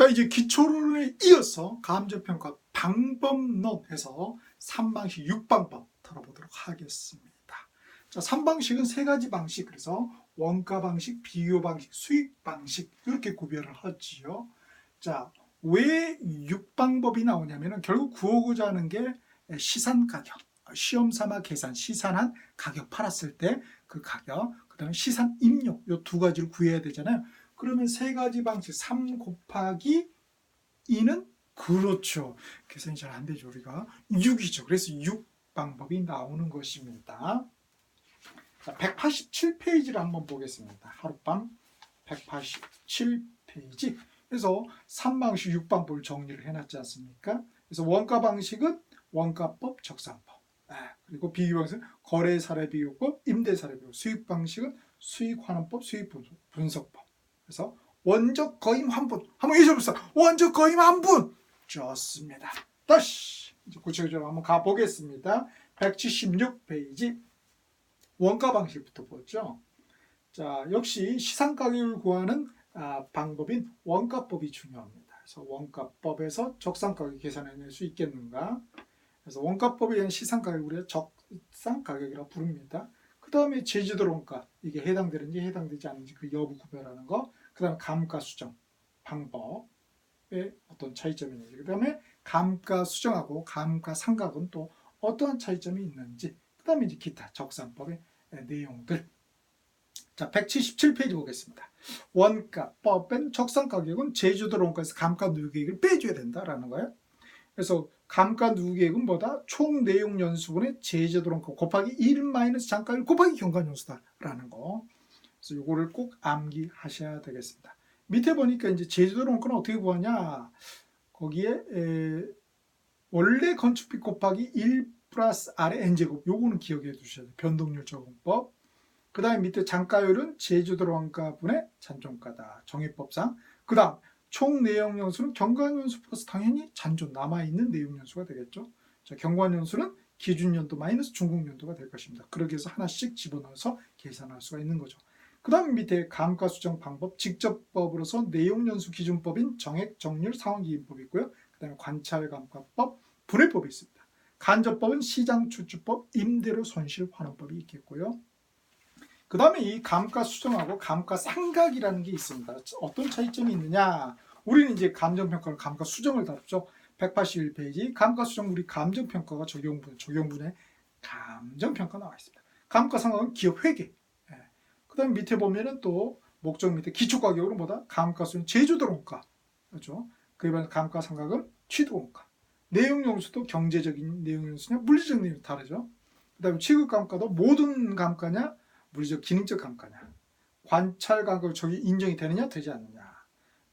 자, 이제 기초론에 이어서 감정평가 방법론에서 3방식 6방법 들어보도록 하겠습니다. 자, 3방식은 세 가지 방식, 그래서 원가 방식, 비교 방식, 수익 방식, 이렇게 구별을 하지요. 자, 왜 6방법이 나오냐면은 결국 구하고자 하는 게 시산 가격, 시험 삼아 계산, 시산한 가격 팔았을 때 그 가격, 그 다음에 시산 입력, 요 두 가지를 구해야 되잖아요. 그러면 세 가지 방식 3 곱하기 2는 그렇죠. 계산이 잘 안 되죠. 우리가 6이죠. 그래서 6 방법이 나오는 것입니다. 자, 187페이지를 한번 보겠습니다. 하룻밤 187페이지. 그래서 3방식 6방법을 정리를 해놨지 않습니까? 그래서 원가 방식은 원가법, 적산법. 아, 그리고 비교 방식은 거래 사례 비교법, 임대 사례 비교. 수익 방식은 수익 환원법, 수익 분석, 분석법. 그래서 원적 거임 환분. 한번 잊어봅시다. 원적 거임 환분. 좋습니다. 다시 구체적으로 한번 가보겠습니다. 176페이지 원가 방식부터 보죠. 자, 역시 시상 가격을 구하는 아, 방법인 원가법이 중요합니다. 그래서 원가법에서 적상 가격 계산해낼 수 있겠는가? 그래서 원가법에 의한 시상 가격을 우리가 적상 가격이라고 부릅니다. 그 다음에 제주도 원가 이게 해당되는지 해당되지 않는지 그 여부 구별하는 거. 그 다음에 감가 수정 방법에 어떤 차이점이 있는지. 그 다음에 감가 수정하고 감가 상각은 또 어떠한 차이점이 있는지. 그 다음에 이제 기타 적산법의 내용들. 자, 177페이지 보겠습니다. 원가법은 적상 가격은 제주도 원가에서 감가 누계액을 빼줘야 된다라는 거예요. 그래서 감가 누계액은 뭐다? 총 내용 연수분의 원가 곱하기 1 마이너스 장가율 곱하기 경관 연수다라는 거. 그래서 이거를 꼭 암기하셔야 되겠습니다. 밑에 보니까 이제 제주도 원가는 어떻게 구하냐? 거기에 에, 원래 건축비 곱하기 1 플러스 R의 N제곱 요거는 기억해 두셔야 돼요. 변동률 적용법. 그 다음에 밑에 장가율은 제주도 원가분의 잔존가다. 정의법상. 그 다음 총 내용 연수는 경관연수 플러스 당연히 잔존 남아있는 내용 연수가 되겠죠. 자, 경관연수는 기준연도 마이너스 중국연도가 될 것입니다. 그러기 위해서 하나씩 집어넣어서 계산할 수가 있는 거죠. 그 다음 밑에 감가 수정 방법 직접법으로서 내용 연수 기준법인 정액 정률 상환기인법이 있고요. 그 다음에 관찰 감가법 분해법이 있습니다. 간접법은 시장 추출법 임대료 손실 환원법이 있겠고요. 그 다음에 이 감가 수정하고 감가 상각이라는 게 있습니다. 어떤 차이점이 있느냐? 우리는 이제 감정평가는 감가 수정을 다뤘죠. 181페이지 감가 수정 우리 감정평가가 적용분 적용분에 감정평가 나와 있습니다. 감가 상각은 기업 회계. 예. 그 다음에 밑에 보면은 또 목적 밑에 기초 가격으로 뭐다? 감가 수정 제주도 원가. 그렇죠? 그에 반해 감가 상각은 취득 원가. 내용 용수도 경제적인 내용 용수냐 물리적 내용이 다르죠. 그 다음에 취급 감가도 모든 감가냐 물리적 기능적 감가냐 관찰 감가 저기 인정이 되느냐 되지 않느냐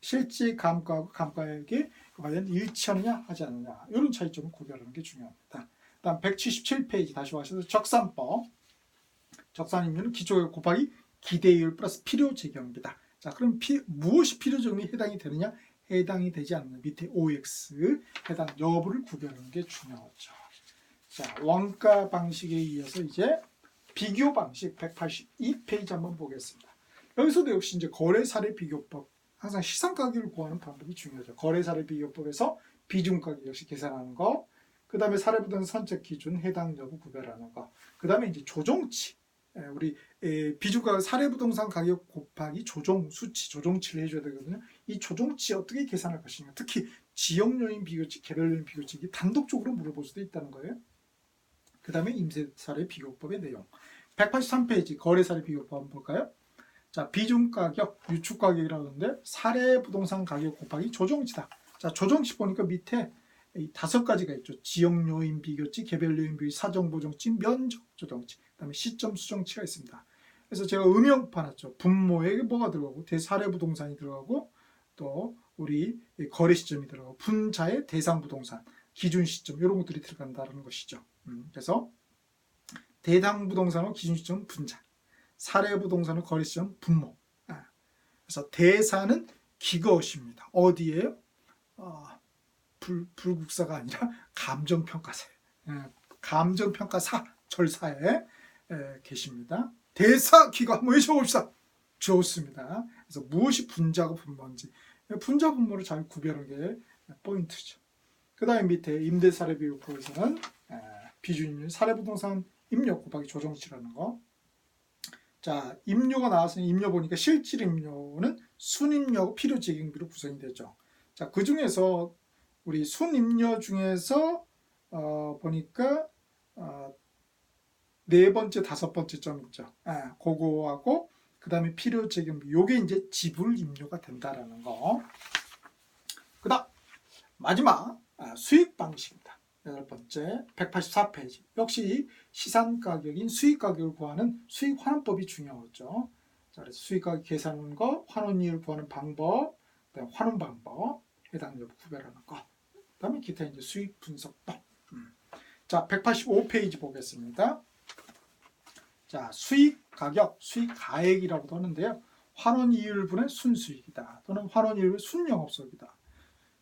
실제 감가하고 감가액이 과연 일치하느냐 하지 않느냐 이런 차이점을 구별하는 게 중요합니다. 다음 177페이지 다시 와셔서 적산법 적산이면 기초가격 곱하기 기대율 플러스 필요 적용입니다. 자 그럼 피, 무엇이 필요 적용이 해당이 되느냐 해당이 되지 않는 밑에 OX 해당 여부를 구별하는 게 중요하죠. 자 원가 방식에 이어서 이제 비교 방식 182페이지 한번 보겠습니다. 여기서도 역시 이제 거래 사례 비교법 항상 시상 가격을 구하는 방법이 중요하죠. 거래 사례 비교법에서 비중 가격 역시 계산하는 거, 그 다음에 사례부동 선적 기준 해당 여부 구별하는 거, 그 다음에 이제 조정치 예, 우리 비주가 사례부동산 가격 곱하기 조정 수치 조정치를 해줘야 되거든요. 이 조정치 어떻게 계산할 것이냐. 특히 지역 요인 비교치, 개별 요인 비교치 단독적으로 물어볼 수도 있다는 거예요. 그 다음에 임대 사례 비교법의 내용. 183페이지 거래 사례 비교법 한번 볼까요? 자 비중 가격, 유축 가격이라고 하는데 사례 부동산 가격 곱하기 조정치다. 자 조정치 보니까 밑에 이 다섯 가지가 있죠. 지역 요인 비교치, 개별 요인 비교, 사정 보정치, 면적 조정치. 그다음에 시점 수정치가 있습니다. 그래서 제가 음영 파놨죠. 분모에 뭐가 들어가고 대사례 부동산이 들어가고 또 우리 거래 시점이 들어가고 분자의 대상 부동산 기준 시점 이런 것들이 들어간다는 것이죠. 음, 그래서 대상 부동산은 기준 시점 분자, 사례 부동산은 거래 시점 분모. 아, 그래서 대사는 기거시입니다. 어디에요? 어, 불, 불국사가 아니라 감정평가사. 예, 감정평가사 절사에 에, 계십니다. 대사 기가 한번 외쳐봅시다. 좋습니다. 그래서 무엇이 분자고 분모인지 분자 분모를 잘 구별하는 게 포인트죠. 그 다음에 밑에 임대사례 비율표에서는 에, 비준임료 사례부동산 임료 곱하기 조정치라는 거. 자, 임료가 나왔으니 임료 보니까 실질 임료는 순임료 필요재경비로 구성이 되죠. 자, 그 중에서 우리 순임료 중에서 어, 보니까 어, 네 번째, 다섯 번째 점 있죠. 아, 그거하고 그 다음에 필요재경비. 요게 이제 지불 임료가 된다라는 거. 그 다음 마지막 아, 수익 방식입니다. 여덟 번째 184페이지. 역시 시산 가격인 수익 가격을 구하는 수익 환원법이 중요하죠. 자, 그래서 수익 가격 계산하는 거, 환원 이율 구하는 방법, 그다음 환원 방법, 해당 여부 구별하는 거. 그다음에 기타 이제 수익 분석법. 음. 자, 185페이지 보겠습니다. 자, 수익 가격, 수익 가액이라고도 하는데요. 환원 이율분의 순수익이다. 또는 환원 이율의 순영업소이다.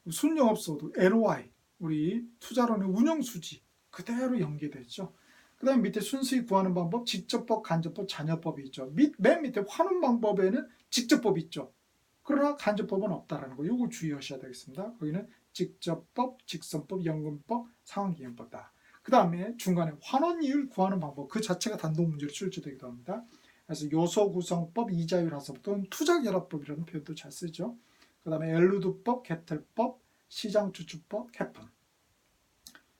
순영업소도 LOI, 우리 투자론의 운영 수지 그대로 연계되죠. 그 다음 밑에 순수익 구하는 방법, 직접법, 간접법, 잔여법이 있죠. 밑, 맨 밑에 환원 방법에는 직접법이 있죠. 그러나 간접법은 없다라는 거, 요거 주의하셔야 되겠습니다. 거기는 직접법, 직선법, 연금법, 상환기금법다. 그 다음에 중간에 환원이율 구하는 방법, 그 자체가 단독 문제로 출제되기도 합니다. 그래서 요소 구성법, 이자율 하서법 또는 투자결합법이라는 표현도 잘 쓰죠. 그 다음에 엘루드법, 개틀법, 시장추출법, 캐품.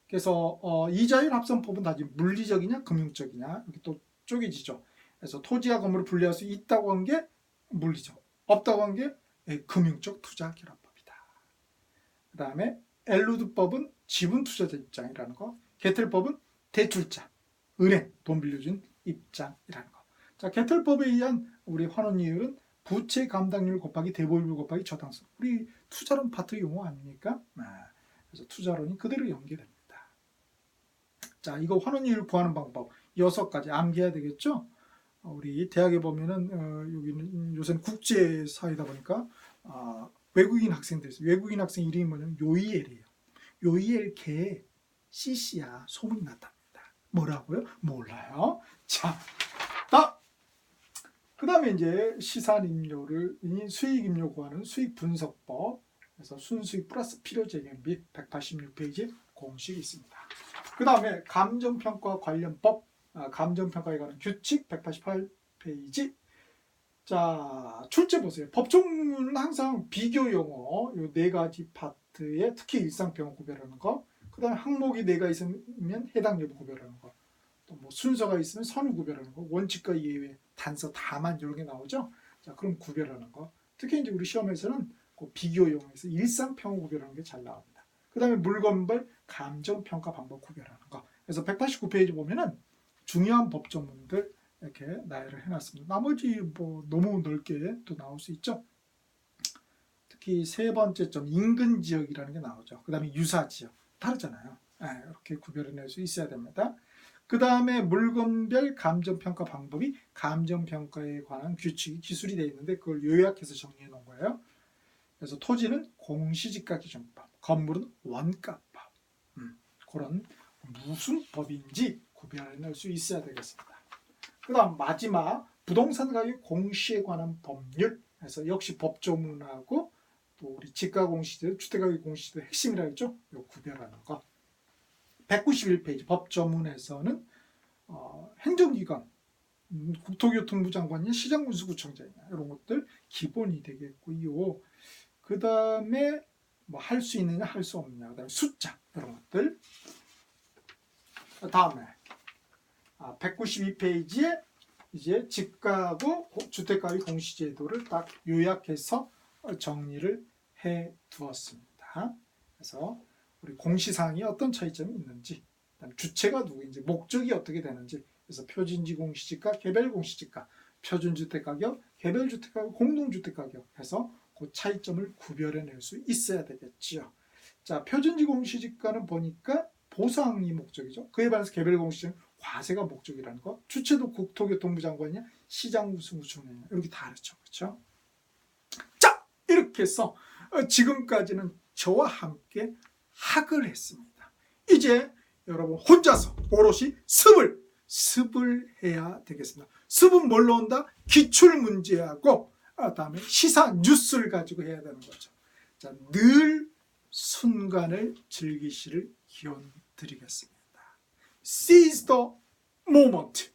그래서 어, 이자율 합산법은 다 지금 물리적이냐 금융적이냐 이렇게 또 쪼개지죠. 그래서 토지와 건물을 분리할 수 있다고 한 게 물리적, 없다고 한게 예, 금융적 투자 결합법이다. 그 다음에 엘루드법은 지분 투자자 입장이라는 거, 개틀법은 대출자, 은행 돈 빌려준 입장이라는 거. 자, 개틀법에 의한 우리 환원이율은 부채 감당률 곱하기 대보율 곱하기 저당성. 우리 투자론 파트 용어 아닙니까? 아, 그래서 투자론이 그대로 연계됩니다. 자, 이거 환원이율 구하는 방법 여섯 가지 암기해야 되겠죠? 어, 우리 대학에 보면은 어, 여기는 요새는 국제 사회다 보니까 아, 외국인 학생들. 외국인 학생 이름이 뭐냐면 요이엘이에요. 요이엘 개 CC야 소문이 났답니다. 뭐라고요? 몰라요. 자, 다. 그 다음에 이제 시산임료를 수익임료 구하는 수익분석법 그래서 순수익 플러스 필요재경비 186페이지 공식이 있습니다. 그 다음에 감정평가 관련법 아, 감정평가에 관한 규칙 188페이지 자 출제 보세요. 법조문은 항상 비교 용어 요네 가지 파트에 특히 일상평 구별하는 거, 그 다음에 항목이 네가 있으면 해당 여부 구별하는 거, 또 뭐 순서가 있으면 선을 구별하는 거, 원칙과 예외, 단서, 다만 이런 게 나오죠. 자 그럼 구별하는 거. 특히 이제 우리 시험에서는 그 비교 용어에서 일상평 구별하는 게 잘 나옵니다. 그 다음에 물건별 감정 평가 방법 구별하는 거. 그래서 189페이지 보면은 중요한 법조문들 이렇게 나열을 해놨습니다. 나머지 뭐 너무 넓게 또 나올 수 있죠. 특히 세 번째 점 인근 지역이라는 게 나오죠. 그 다음에 유사 지역 다르잖아요. 네, 이렇게 구별해낼 수 있어야 됩니다. 그 다음에 물건별 감정평가 방법이 감정평가에 관한 규칙이 기술이 되어 있는데 그걸 요약해서 정리해 놓은 거예요. 그래서 토지는 공시지가 기준법, 건물은 원가법. 음, 그런 무슨 법인지 구별해낼 수 있어야 되겠습니다. 그 다음 마지막 부동산 가격 공시에 관한 법률 그래서 역시 법조문하고 또 우리 지가 공시제, 주택가격 공시제 핵심이라 했죠. 요 구별하는 거. 191페이지 법조문에서는 어, 행정기관, 음, 국토교통부 장관이냐 시장군수구청장이냐 이런 것들 기본이 되겠고요. 그 다음에 뭐 할 수 있느냐 할 수 없느냐 그 다음에 숫자 이런 것들. 다음에 아, 192페이지에 이제 집가하고 주택가격 공시제도를 딱 요약해서 정리를 해 두었습니다. 그래서 우리 공시사항이 어떤 차이점이 있는지, 주체가 누구인지, 목적이 어떻게 되는지, 그래서 표준지 공시지가, 개별 공시지가, 표준주택 가격, 개별 주택 가격, 공동주택 가격 해서 그 차이점을 구별해낼 수 있어야 되겠지요. 자, 표준지 공시지가는 보니까 보상이 목적이죠. 그에 반해서 개별 공시지는 과세가 목적이라는 거. 주체도 국토교통부 장관이냐, 시장구수구청이냐 이렇게 다르죠, 그렇죠? 자, 이렇게 해서 어, 지금까지는 저와 함께 학을 했습니다. 이제 여러분 혼자서 오롯이 습을 습을 해야 되겠습니다. 습은 뭘로 온다? 기출 문제하고 그다음에 시사 뉴스를 가지고 해야 되는 거죠. 자, 늘 순간을 즐기시를 기원 드리겠습니다. Seize the moment.